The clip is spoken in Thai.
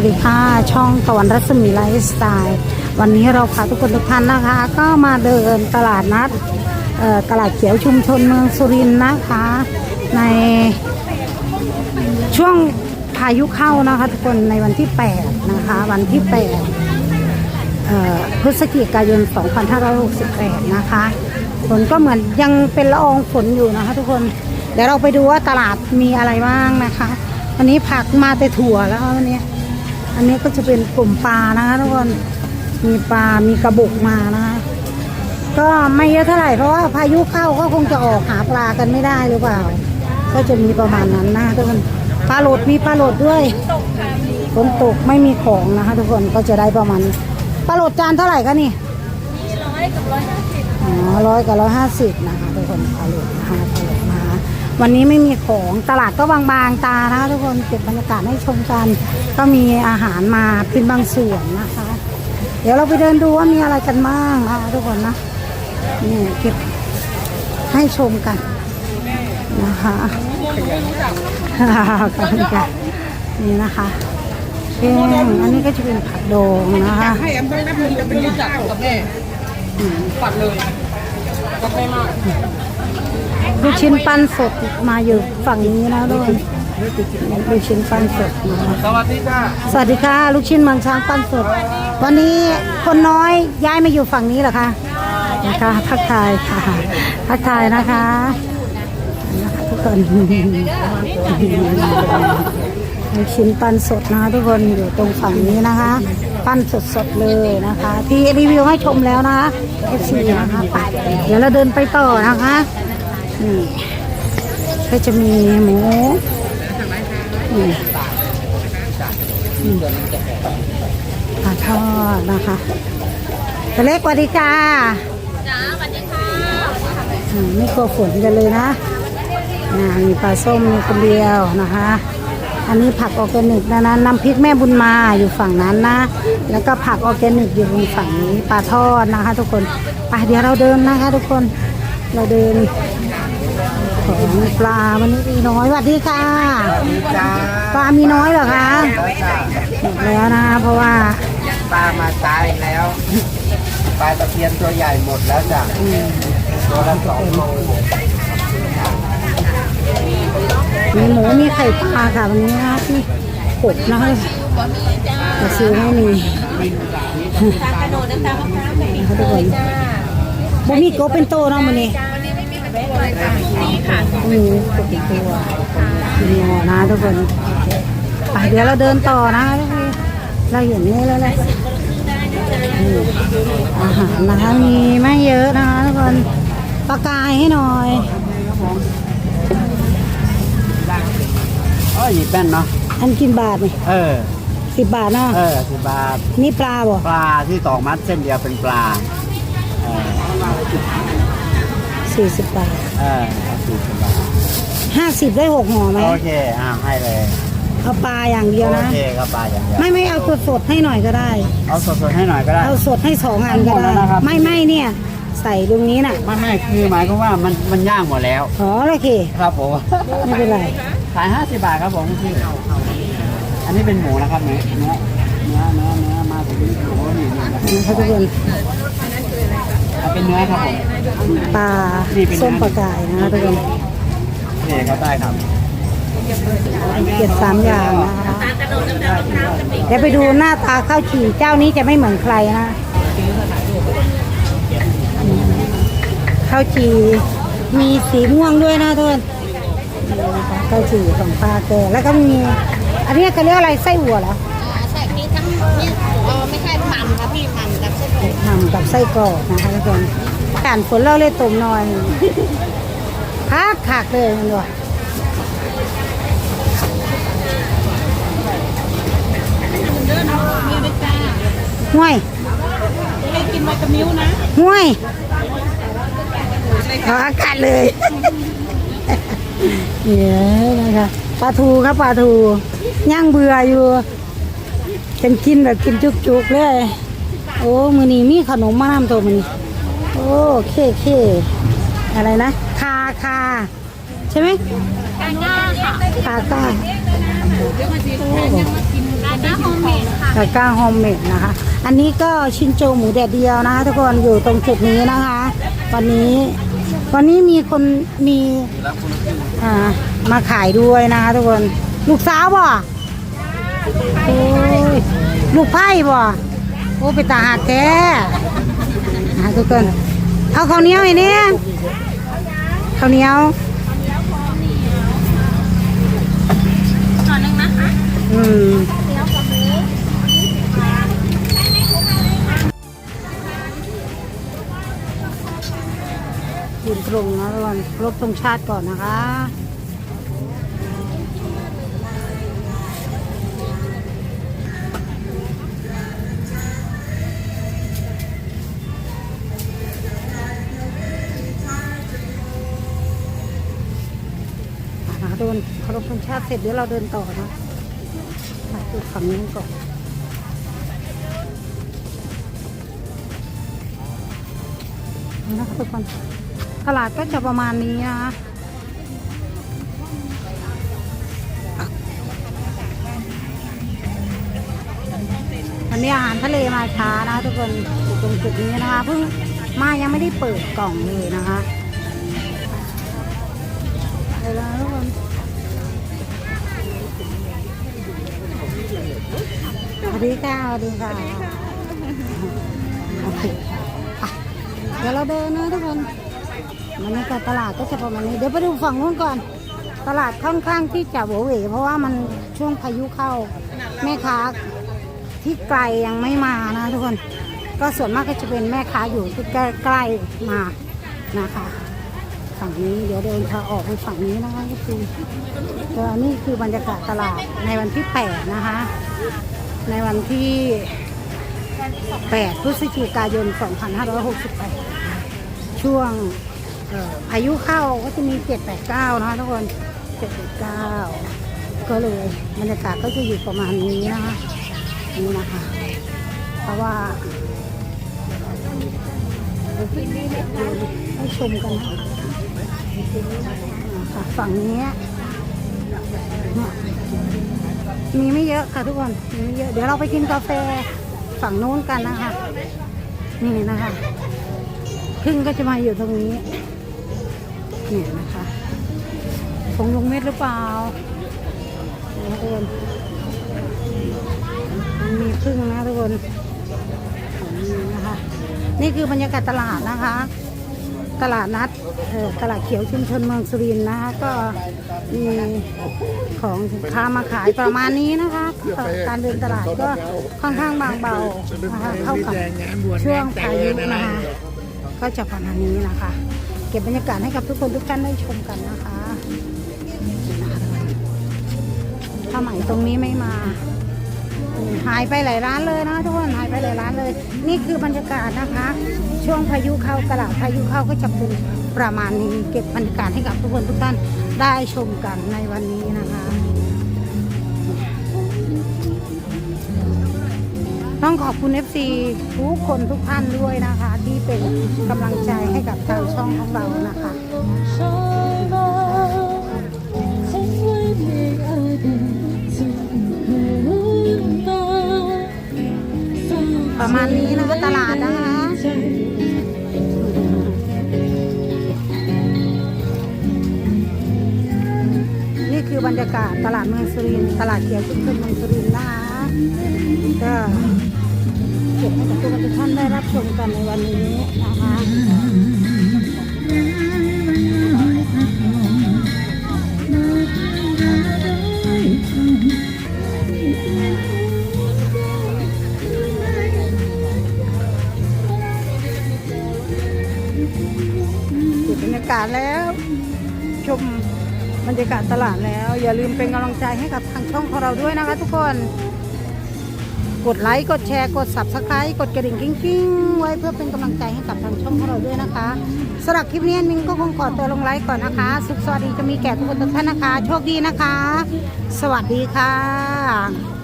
วัสดีค่ะ ช่องตะวันรัศมีไลฟ์สไตล์ วันนี้เราพาทุกคนทุกท่านนะคะ ก็มาเดินตลาดนัดตลาดเขียวชุมชนเมืองสุรินทร์นะคะ ในช่วงพายุเข้านะคะทุกคนในวันที่ 8 นะคะ วันที่ 8 พฤศจิกายน 2568 นะคะฝนก็เหมือนยังเป็นละอองฝนอยู่นะคะ ทุกคนเดี๋ยวเราไปดูว่าตลาดมีอะไรบ้างนะคะวันนี้ผักมาแต่ถั่วแล้ววันนี้ อันนี้ก็จะเป็นกลุ่มปลานะคะทุกคนมีปลา มีกระบุกมานะคะก็ไม่เยอะเท่าไหร่เพราะว่าพายุเข้าก็คงจะออกหาปลากันไม่ได้หรือเปล่า ก็จะมีประมาณนั้นนะคะทุกคนปลาโหลดมีปลาโหลดด้วยฝนตกไม่มีของนะคะ ทุกคนก็จะได้ประมาณปลาโหลดจานเท่าไหร่คะนี่ร้อยกับร้อยห้าสิบอ๋อร้อยกับร้อยห้าสิบนะคะทุกคนปลาโหลดนะคะปลาโหลดนะคะ วันนี้ไม่มีของตลาดก็บางๆตานะคะทุกคนเก็บบรรยากาศให้ชมกัน ก็มีอาหารมาเป็นบางส่วนนะคะ เดี๋ยวเราไปเดินดูว่ามีอะไรกันบ้างนะคะทุกคนนะนี่เก็บให้ชมกันนะคะขอบคุณค่ะนี่นะคะแกงอันนี้ก็จะเป็นผักโดงนะคะให้แอมต้องนับมือจะเป็นรู้จักกับแม่ปัดเลยกับแม่มาก ลูกชิ้นปั้นสดมาอยู่ฝั่งนี้นะด้วยลูกชิ้นปั้นสดนะคะสวัสดีจ้าสวัสดีค่ะ ลูกชิ้นเมืองช้างปั้นสด วันนี้คนน้อยย้ายมาอยู่ฝั่งนี้เหรอคะนะคะทักทายค่ะทักทายนะคะนะคะทุกคนลูกชิ้นปั้นสดนะคะทุกคนอยู่ตรงฝั่งนี้นะคะ ปั้นสดๆเลยนะคะ ที่รีวิวให้ชมแล้วนะคะ FC นะคะไปเดี๋ยวเราเดินไปต่อนะคะ นี่ก็จะมีหมูนี่ปลาทอดนะคะตัวเล็กสวัสดีจ้าจ้าสวัสดีค่ะอืมไม่กลัวฝนกันเลยนะอ่มีปลาส้มคนเดียวนะคะ อันนี้ผักออร์แกนิกนะนะน้ำพริกแม่บุญมาอยู่ฝั่งนั้นนะ แล้วก็ผักออร์แกนิกอยู่ตรงฝั่งนี้ปลาทอดนะคะ ทุกคนไปเดี๋ยวเราเดินนะคะ ทุกคนเราเดิน ของปลาวันนี้มีน้อยสวัสดีค่ะจ้าปลามีน้อยเหรอคะแล้วจ้าหมดแล้วนะคะเพราะว่าปลามาตายแล้วปลาตะเพียนตัวใหญ่หมดแล้วจ้ะตัวละสองโลมีหมูมีไข่ปลาค่ะวันนี้นะที่กบนะคะแต่ซื้อไม่มีตากระโดดน้ำตาลมะพร้าวแบบนี้นะคะทุกคนบ่มีกบเป็นโตเนาะมันนี่วันนี้ไม่มีแบบนี้เลยค่ะนี่ค่ะมีกบเป็นตัวมีหอนะทุกคนไปเดี๋ยวเราเดินต่อนะทุกคนเราเห็นนี่แล้วแหละนี่อาหารนะคะมีไม่เยอะนะคะทุกคนปลากายให้หน่อยอ๋อหยิบแป้นเนาะอันกินบาทนี่เออสิบบาทเนาะเออสิบบาทนี่ปลาบ่ปลาที่ตอกมัดเส้นเดียวเป็นปลาเออ สี่สิบบาทเออสี่สิบบาทห้าสิบได้หกห่อไหมโอเคอ่าให้เลยเอาปลาอย่างเดียวโอนะ เคครับปลาอย่างเดียวไม่ไม่เอาตัวสดให้หน่อยก็ได้ เอาสดๆให้หน่อยก็ได้ เอาสดให้สองอันก็หมดแล้ได้วนะครับ ไม่ไม่เนี่ย ใส่ตรงนี้น่ะไม่ไม่คือหมายความว่ามันมันย่างหมดแล้ว อ๋อโอเค ครับผมไม่เป็นไร ขายห้าสิบบาทครับผมพี่อันนี้เป็นหมูนะครับเนื้อเนื้อเนื้อเนื้อเนื้อมาถึงนี่โอ้โหนี่นี่นะครับนะคะทุกคน เอาเป็นเนื้อครับผมปลานี่เป็นส้มปลากายนะคะทุกคนโอเคครับได้ครับเกียรติสามอย่างนะคะตากระโดดน้ำตาลมะพร้าวแบบนี้เดี๋ยวไปดูหน้าตาข้าวจี่เจ้านี้จะไม่เหมือนใครนะข้าวจี่มีสีม่วงด้วยนะทุกคนนี่นะคะข้าวจี่ของป้าแกแล้วก็มี อันนี้เขาเรียกอะไรไส้อั่วเหรอ ใส่นี่ทั้งนี่อ๋อไม่ใช่หม่ำครับพี่หม่ำกับเส้นหมู ทำ กับไส้กรอกนะคะทุกคนการฝนเราเลยตุ่มหน่อยพักขากเลยมันด้วยเดินเอามีด้วยจ้าห่วยให้กินไวกับมิ้วนะห่วยขออากาศเลยเนี่ยนะคะปลาทูครับปลาทูย่างเบื่ออยู่ฉันกินแบบกินจุกๆเลย โอ้มือนี้มีขนมมานำตัวมือนี้โอ้เคเคอะไรนะ คาคาใช่ไหมกาก้าค่ะคาก้ากาก้าโฮมเมดตะกร้าโฮมเมดนะคะ อันนี้ก็ชินโจหมูแดดเดียวนะคะทุกคนอยู่ตรงจุดนี้นะคะ วันนี้วันนี้มีคนมีอ่ามาขายด้วยนะคะทุกคน ลูกสาวบ่โอ้ยลูกไพ่บ่ โอ้ไปตาหักแท้นะทุกคนเอาข้าวเหนียวอีกเนี่ยข้าวเหนียวหน่อยนึงนะคะอืมเดี๋ยวกับหมูยืนตรงนะทุกคนรบตรงชาติก่อนนะคะ เคารพธงชาติเสร็จเดี๋ยวเราเดินต่อนะมาดูฝั่งนี้ก่อนนี่นะคะทุกคนตลาดก็จะประมาณนี้นะคะวันนี้อาหารทะเลมาช้านะคะทุกคนอยู่ตรงจุดนี้นะคะเพิ่งมายังไม่ได้เปิดกล่องเลยนะคะ วัสดีค่ะสวัสดีค่ะโอเคไปเดี๋ยวเราเดินนะทุกคนมันนี้ก็ตลาดก็จะประมาณนี้ เดี๋ยวไปดูฝั่งนู้นก่อน ตลาดค่อนข้างที่จะโหวเหวเพราะว่ามันช่วงพายุเข้าแม่ค้าที่ไกลยังไม่มานะทุกคน ก็ส่วนมากก็จะเป็นแม่ค้าอยู่ที่ใกล้ๆมานะคะฝั่งนี้เดี๋ยวเดินทางออกไปฝั่งนี้นะคะก็คือก็นี่คือบรรยากาศตลาดในวันที่ 8 นะคะ ในวันที่ 8 พฤศจิกายน 2568 ช่วงเอ่อพายุเข้าก็จะมี 789 นะคะทุกคน 789 ก็เลยบรรยากาศก็จะอยู่ประมาณนี้นะคะนี่นะคะ เพราะว่าให้ชมกันนะคะฝั่งนี้ มีไม่เยอะค่ะทุกคนมีไม่เยอะเดี๋ยวเราไปกินกาแฟฝั่งนู้นกันนะคะ นี่นะคะพึ่งก็จะมาอยู่ตรงนี้นี่นะคะคงลงเม็ดหรือเปล่าทุกคนมันมีพึ่งนะทุกคนนี่นะคะ นี่คือบรรยากาศตลาดนะคะ ตลาดนัดตลาดเขียวชุมชนเมืองสุรินทร์นะคะ ก็มีของสินค้ามาขายประมาณนี้นะคะก็การเดินตลาดก็ค่อนข้างบางเบานะคะเข้ากับช่วงพายุนะคะก็จะประมาณนี้นะคะ เก็บบรรยากาศให้กับทุกคนทุกท่านได้ชมกันนะคะถ้าใหม่ตรงนี้ไม่มา หายไปหลายร้านเลยนะทุกคนหายไปหลายร้านเลย นี่คือบรรยากาศนะคะ ช่วงพายุเข้าตลาดพายุเข้าก็จะเป็นประมาณนี้เก็บบรรยากาศให้กับทุกคนทุกท่านได้ชมกันในวันนี้นะคะต้องขอบคุณ FC ทุกคนทุกท่านด้วยนะคะ ที่เป็นกำลังใจให้กับทางช่องของเรานะคะ ประมาณนี้นะคะตลาดนะคะนี่คือบรรยากาศตลาดเมืองสุรินทร์ตลาดเขียวชุมชนเมืองสุรินทร์นะคะก็เก็บให้กับทุกท่านได้รับชมกันในวันนี้นะคะากาศตลาดแล้ว อย่าลืมเป็นกำลังใจให้กับทางช่องของเราด้วยนะคะทุกคน กดไลค์ กดแชร์ กด subscribe กดกระดิ่งกิ้งๆ ไว้เพื่อเป็นกำลังใจให้กับทางช่องของเราด้วยนะคะสำหรับคลิปนี้มิงก็คงขอตัวลงไลค์ก่อนนะคะ สุขสวัสดีจะมีแก่ทุกคนทุกท่านนะคะ โชคดีนะคะ สวัสดีค่ะ